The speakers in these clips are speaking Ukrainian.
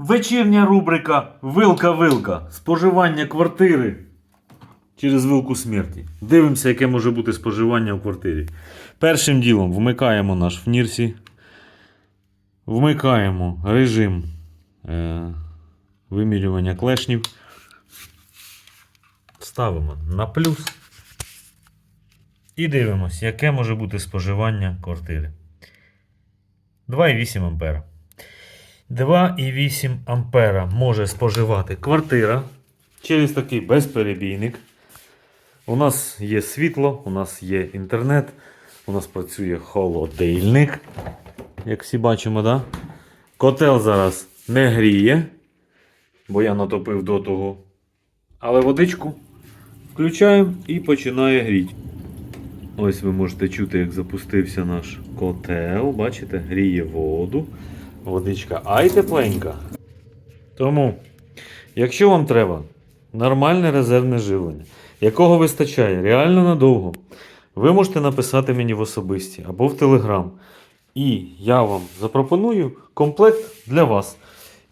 Вечірня рубрика Вилка-вилка. Споживання квартири через вилку смерті. Дивимося, яке може бути споживання в квартирі. Першим ділом вмикаємо наш ФНІРСі. Вмикаємо режим е, вимірювання клешнів. Ставимо на плюс. І дивимося, яке може бути споживання квартири. 2,8 ампера. 2,8 ампера може споживати квартира через такий безперебійник. У нас є світло, у нас є інтернет, у нас працює холодильник. Як всі бачимо, да? котел зараз не гріє, бо я натопив до того. Але водичку включаємо і починає гріти. Ось ви можете чути, як запустився наш котел. Бачите, гріє воду. Водичка ай тепленька. Тому, якщо вам треба нормальне резервне живлення, якого вистачає реально надовго, ви можете написати мені в особисті або в Телеграм. І я вам запропоную комплект для вас.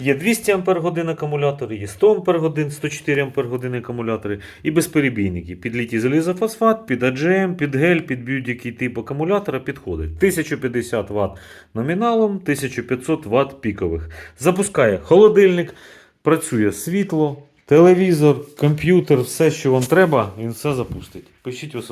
Є 200 Ах акумулятори, є 100 Ах, 104 Ах акумулятори і безперебійники. Під літій залізофосфат, під AGM, під гель, під будь-який тип акумулятора підходить. 1050 Вт номіналом, 1500 Вт пікових. Запускає холодильник, працює світло, телевізор, комп'ютер, все, що вам треба, він все запустить. Пишіть в особисті.